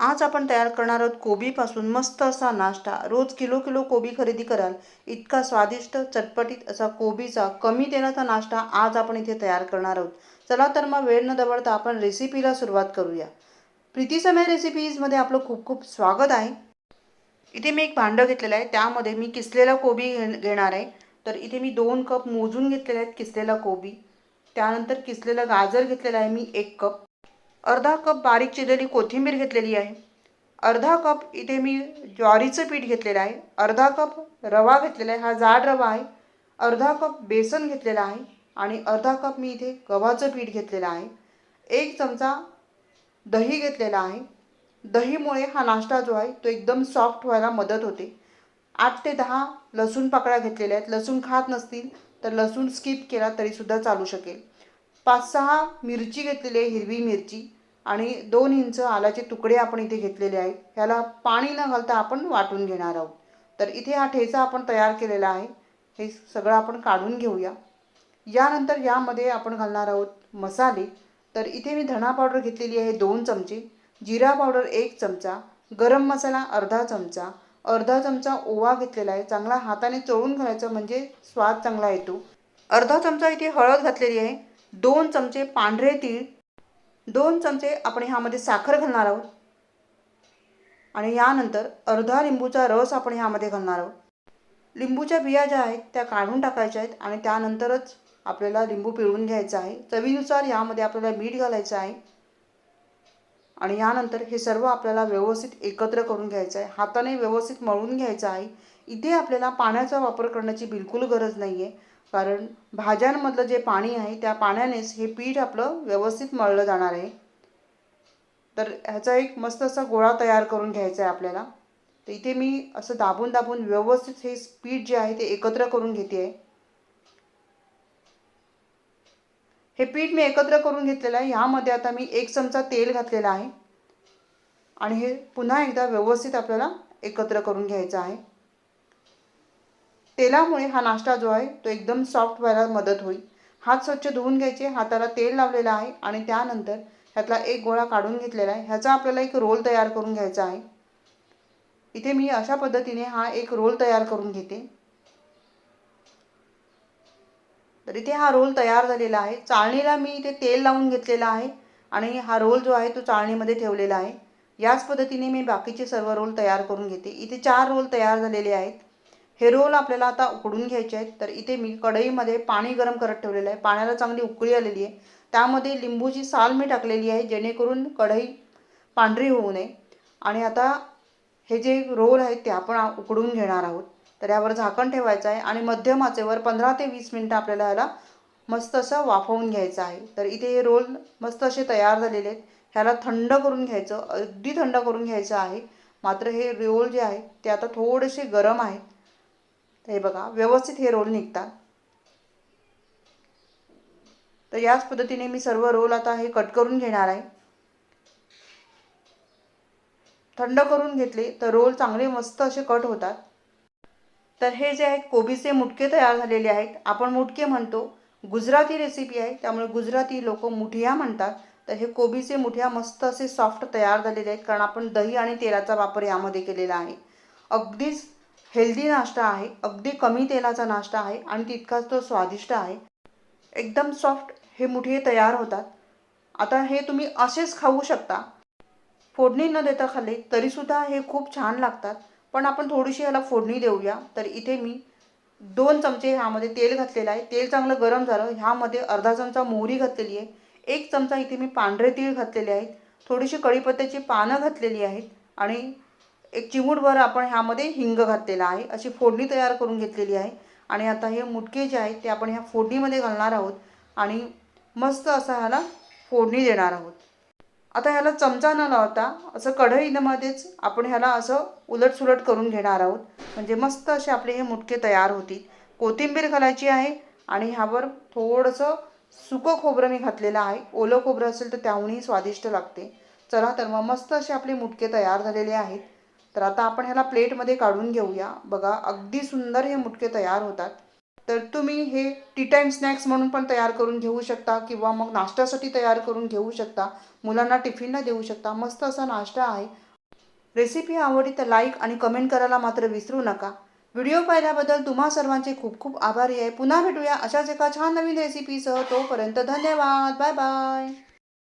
आज आपण तयार करणार आहोत कोबीपासून मस्त असा नाश्ता. रोज किलो किलो कोबी खरेदी कराल. इतका स्वादिष्ट चटपटीत असा कोबीचा कमी तेलाचा नाश्ता आज आपण इथे तयार करणार आहोत. चला तर मग वेळ न दवडता आपण रेसिपीला सुरुवात करूया. प्रीती समय रेसिपीजमध्ये आपलं खूप खूप स्वागत आहे. इथे मी एक भांडं घेतलेलं आहे. त्यामध्ये मी किसलेला कोबी घेणार आहे. तर इथे मी दोन कप मोजून घेतलेले आहेत किसलेला कोबी. त्यानंतर किसलेलं गाजर घेतलेलं आहे मी एक कप. अर्धा कप बारीक चिरलेली कोथिंबीर घेतलेली आहे. अर्धा कप इथे मी ज्वारीचं पीठ घेतलेलं आहे. अर्धा कप रवा घेतलेला आहे. हा जाड रवा आहे. अर्धा कप बेसन घेतलेला आहे. आणि अर्धा कप मी इथे गव्हाचं पीठ घेतलेलं आहे. एक चमचा दही घेतलेला आहे. दहीमुळे हा नाश्ता जो आहे तो एकदम सॉफ्ट व्हायला मदत होते. आठ ते दहा लसूण पाकळ्या घेतलेल्या आहेत. लसूण खात नसतील तर लसूण स्किप केला तरीसुद्धा चालू शकेल. पाच सहा मिरची घेतलेली आहे हिरवी मिरची. आणि दोन इंच आल्याचे तुकडे आपण इथे घेतलेले आहेत. ह्याला पाणी न घालता आपण वाटून घेणार आहोत. तर इथे हा ठेचा आपण तयार केलेला आहे. हे सगळं आपण काढून घेऊया. यानंतर यामध्ये आपण घालणार आहोत मसाले. तर इथे मी धणा पावडर घेतलेली आहे दोन चमचे जिरा पावडर एक चमचा गरम मसाला अर्धा चमचा. अर्धा चमचा ओवा घेतलेला आहे. चांगला हाताने चोळून घालायचं म्हणजे स्वाद चांगला येतो. अर्धा चमचा इथे हळद घातलेली आहे. दोन चमचे पांढरे तीळ दोन चमचे आपण ह्यामध्ये साखर घालणार आहोत. आणि यानंतर अर्धा लिंबूचा रस आपण ह्यामध्ये घालणार आहोत. लिंबूच्या बिया ज्या आहेत त्या काढून टाकायच्या आहेत आणि त्यानंतरच आपल्याला लिंबू पिळून घ्यायचा आहे. चवीनुसार यामध्ये आपल्याला मीठ घालायचं आहे. आणि यानंतर हे सर्व आपल्याला व्यवस्थित एकत्र करून घ्यायचं आहे. हाताने व्यवस्थित मळून घ्यायचं आहे. इथे आपल्याला पाण्याचा वापर करण्याची बिलकुल गरज नाही आहे कारण भाज्यांमधलं जे पाणी आहे त्या पाण्यानेच हे पीठ आपलं व्यवस्थित मळलं जाणार आहे. तर ह्याचा एक मस्त असा गोळा तयार करून घ्यायचा आहे आपल्याला. तर इथे मी असं दाबून दाबून व्यवस्थित हे पीठ जे आहे ते एकत्र करून घेते. आहे हे पीठ मी एकत्र करून घेतलेलं आहे. ह्यामध्ये आता मी एक चमचा तेल घातलेला आहे. आणि हे पुन्हा एकदा व्यवस्थित आपल्याला एकत्र करून घ्यायचं आहे. तेलामुळे हा नाश्ता जो आहे तो एकदम सॉफ्ट व्हायला मदत होईल. हात स्वच्छ धुवून घ्यायचे हाताला तेल लावलेलं आहे आणि त्यानंतर ह्यातला एक गोळा काढून घेतलेला आहे. ह्याचा आपल्याला एक रोल तयार करून घ्यायचा आहे. इथे मी अशा पद्धतीने हा एक रोल तयार करून घेते. तर इथे हा रोल तयार झालेला आहे. चाळणीला मी इथे तेल लावून घेतलेला आहे आणि हा रोल जो आहे तो चाळणीमध्ये ठेवलेला आहे. याच पद्धतीने मी बाकीचे सर्व रोल तयार करून घेते. इथे चार रोल तयार झालेले आहेत. हे रोल आपल्याला आता उकडून घ्यायचे आहेत. तर इथे मी कढईमध्ये पाणी गरम करत ठेवलेलं आहे. पाण्याला चांगली उकळी आलेली आहे. त्यामध्ये लिंबूची साल मी टाकलेली आहे जेणेकरून कढई पांढरी होऊ नये. आणि आता हे जे रोल आहेत ते आपण उकडून घेणार आहोत. तर यावर झाकण ठेवायचं आहे आणि मध्यम आचेवर पंधरा ते वीस मिनटं आपल्याला ह्याला मस्त असं वाफवून घ्यायचं आहे. तर इथे हे रोल मस्त असे तयार झालेले आहेत. ह्याला थंड करून घ्यायचं अगदी थंड करून घ्यायचं आहे. मात्र हे रोल जे आहे ते आता थोडेसे गरम आहेत हे बघा व्यवस्थित हे रोल निघतात. तर याच पद्धतीने मी सर्व रोल आता हे कट करून घेणार आहे. थंड करून घेतले तर रोल चांगले मस्त असे कट होतात. तर हे जे आहेत कोबीचे मुटके तयार झालेले आहेत. आपण मुटके म्हणतो गुजराती रेसिपी आहे त्यामुळे गुजराती लोक मुठिया म्हणतात. तर हे कोबीचे मुठिया मस्त असे सॉफ्ट तयार झालेले आहेत कारण आपण दही आणि तेलाचा वापर यामध्ये केलेला आहे. अगदीच हेल्दी नाश्ता आहे अगदी कमी तेलाचा नाश्ता आहे आणि तितकाच तो स्वादिष्ट आहे. एकदम सॉफ्ट हे मुठे तयार होतात. आता हे तुम्ही असेच खाऊ शकता. फोडणी न देता खाल्ले तरीसुद्धा हे खूप छान लागतात. पण आपण थोडीशी ह्याला फोडणी देऊया. तर इथे मी दोन चमचे ह्यामध्ये तेल घातलेलं आहे. तेल चांगलं गरम झालं. ह्यामध्ये अर्धा चमचा मोहरी घातलेली आहे. एक चमचा इथे मी पांढरे तीळ घातलेले आहेत. थोडीशी कढीपत्त्याची पानं घातलेली आहेत. आणि एक चिमूटभर आपण ह्यामध्ये हिंग घातलेला आहे. अशी फोडणी तयार करून घेतलेली आहे. आणि आता हे मुटके जे आहेत ते आपण ह्या फोडणीमध्ये घालणार आहोत. आणि मस्त असं ह्याला फोडणी देणार आहोत. आता ह्याला चमचा न लावता असं कढईमध्येच आपण ह्याला असं उलटसुलट करून घेणार आहोत. म्हणजे मस्त असे आपले हे मुटके तयार होतील. कोथिंबीर घालायची आहे. आणि ह्यावर थोडंसं सुकं खोबरं मी घातलेलं आहे. ओलं खोबरं असेल तर त्याहूनही स्वादिष्ट लागते. चला तर मग मस्त असे आपले मुटके तयार झालेले आहेत. तर आता आपण ह्याला प्लेटमध्ये काढून घेऊया. बघा अगदी सुंदर हे मुटके तयार होतात. तर तुम्ही हे टी टाईम स्नॅक्स म्हणून पण तयार करून घेऊ शकता किंवा मग नाश्त्यासाठी तयार करून घेऊ शकता. मुलांना टिफिनला देऊ शकता. मस्त असा नाश्ता आहे. रेसिपी आवडली तर लाईक आणि कमेंट करायला मात्र विसरू नका. व्हिडिओ पाहिल्याबद्दल तुम्हा सर्वांचे खूप खूप आभारी आहे. पुन्हा भेटूया अशाच एका छान नवीन रेसिपीसह. तोपर्यंत धन्यवाद. Bye bye